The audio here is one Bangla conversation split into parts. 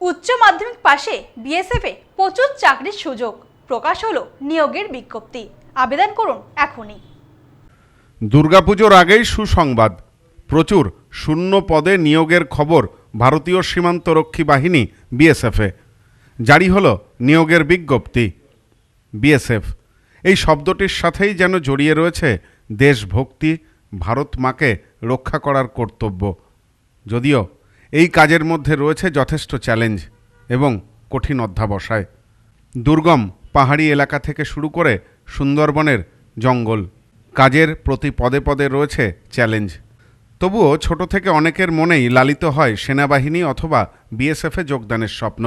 উচ্চ মাধ্যমিক পাশে বিএসএফে প্রচুর চাকরির সুযোগ। প্রকাশ হলো নিয়োগের বিজ্ঞপ্তি। আবেদন করুন এখনই। দুর্গাপুজোর আগেই সুসংবাদ। প্রচুর শূন্য পদে নিয়োগের খবর ভারতীয় সীমান্তরক্ষী বাহিনী বিএসএফে জারি হলো নিয়োগের বিজ্ঞপ্তি। বিএসএফ এই শব্দটির সাথেই যেন জড়িয়ে রয়েছে দেশভক্তি, ভারত মাকে রক্ষা করার কর্তব্য। যদিও এই কাজের মধ্যে রয়েছে যথেষ্ট চ্যালেঞ্জ এবং কঠিন অধ্যাবসায়। দুর্গম পাহাড়ি এলাকা থেকে শুরু করে সুন্দরবনের জঙ্গল, কাজের প্রতি পদে পদে রয়েছে চ্যালেঞ্জ। তবুও ছোট থেকে অনেকের মনেই লালিত হয় সেনাবাহিনী অথবা বিএসএফে যোগদানের স্বপ্ন।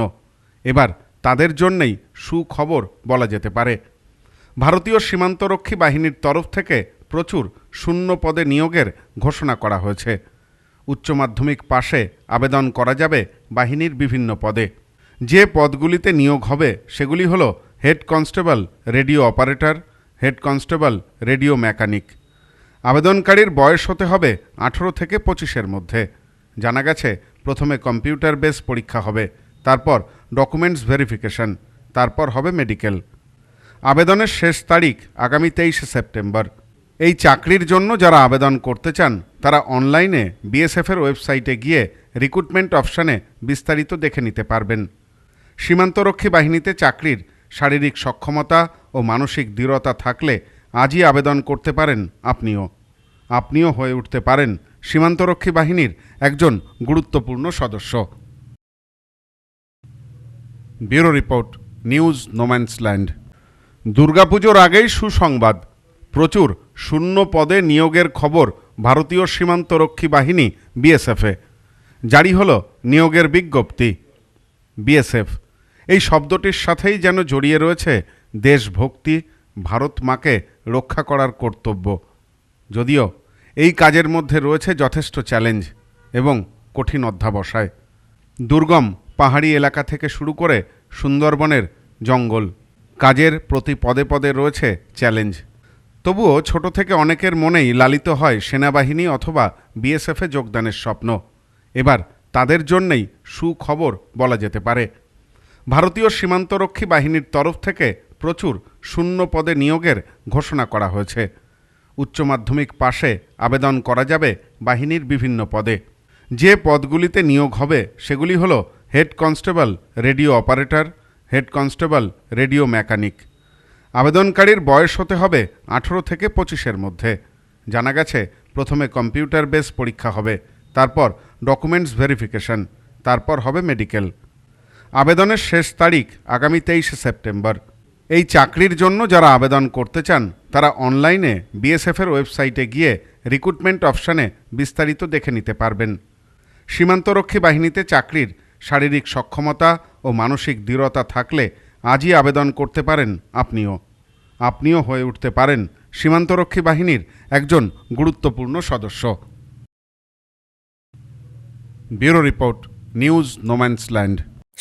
এবার তাদের জন্যেই সুখবর বলা যেতে পারে। ভারতীয় সীমান্তরক্ষী বাহিনীর তরফ থেকে প্রচুর শূন্য পদে নিয়োগের ঘোষণা করা হয়েছে। উচ্চ মাধ্যমিক পাশে আবেদন করা যাবে বাহিনীর বিভিন্ন পদে। যে পদগুলিতে নিয়োগ হবে সেগুলি হলো head constable, radio operator, head constable, radio mechanic. আবেদনকারীর বয়স হতে হবে আঠেরো থেকে পঁচিশের মধ্যে। জানা গেছে, প্রথমে কম্পিউটার বেস পরীক্ষা হবে, তারপর ডকুমেন্টস ভেরিফিকেশন, তারপর হবে মেডিকেল। আবেদনের শেষ তারিখ আগামী তেইশে সেপ্টেম্বর। এই চাকরির জন্য যারা আবেদন করতে চান, তারা অনলাইনে বিএসএফের ওয়েবসাইটে গিয়ে রিক্রুটমেন্ট অপশানে বিস্তারিত দেখে নিতে পারবেন। সীমান্তরক্ষী বাহিনীতে চাকরির শারীরিক সক্ষমতা ও মানসিক দৃঢ়তা থাকলে আজই আবেদন করতে পারেন আপনিও। আপনিও হয়ে উঠতে পারেন সীমান্তরক্ষী বাহিনীর একজন গুরুত্বপূর্ণ সদস্য। Bureau report, news, no man's land. দুর্গাপুজোর আগেই সুসংবাদ। প্রচুর শূন্য পদে নিয়োগের খবর ভারতীয় সীমান্তরক্ষী বাহিনী বিএসএফে জারি হলো নিয়োগের বিজ্ঞপ্তি, বিএসএফ। এই শব্দটির সাথেই যেন জড়িয়ে রয়েছে দেশভক্তি, ভারত মাকে রক্ষা করার কর্তব্য। যদিও এই কাজের মধ্যে রয়েছে যথেষ্ট চ্যালেঞ্জ এবং কঠিন অধ্যাবসায়। দুর্গম পাহাড়ি এলাকা থেকে শুরু করে সুন্দরবনের জঙ্গল, কাজের প্রতি পদে পদে রয়েছে চ্যালেঞ্জ। তবুও ছোট থেকে অনেকের মনেই লালিত হয় সেনাবাহিনী অথবা বিএসএফে যোগদানের স্বপ্ন। এবার তাদের জন্যেই সুখবর বলা যেতে পারে। ভারতীয় সীমান্তরক্ষী বাহিনীর তরফ থেকে প্রচুর শূন্য পদে নিয়োগের ঘোষণা করা হয়েছে। উচ্চ মাধ্যমিক পাশে আবেদন করা যাবে বাহিনীর বিভিন্ন পদে। যে পদগুলিতে নিয়োগ হবে সেগুলি হলো head constable, radio operator, head constable, radio mechanic. আবেদনকারীর বয়স হতে হবে আঠেরো থেকে পঁচিশের মধ্যে। জানা গেছে, প্রথমে কম্পিউটার বেস পরীক্ষা হবে, তারপর ডকুমেন্টস ভেরিফিকেশন, তারপর হবে মেডিকেল। আবেদনের শেষ তারিখ আগামী তেইশে সেপ্টেম্বর। এই চাকরির জন্য যারা আবেদন করতে চান, তারা অনলাইনে বিএসএফের ওয়েবসাইটে গিয়ে রিক্রুটমেন্ট অপশানে বিস্তারিত দেখে নিতে পারবেন। সীমান্তরক্ষী বাহিনীতে চাকরির শারীরিক সক্ষমতা ও মানসিক দৃঢ়তা থাকলে আজই আবেদন করতে পারেন আপনিও। আপনিও হয়ে উঠতে পারেন সীমান্তরক্ষী বাহিনীর একজন গুরুত্বপূর্ণ সদস্য। Bureau report, news no man's land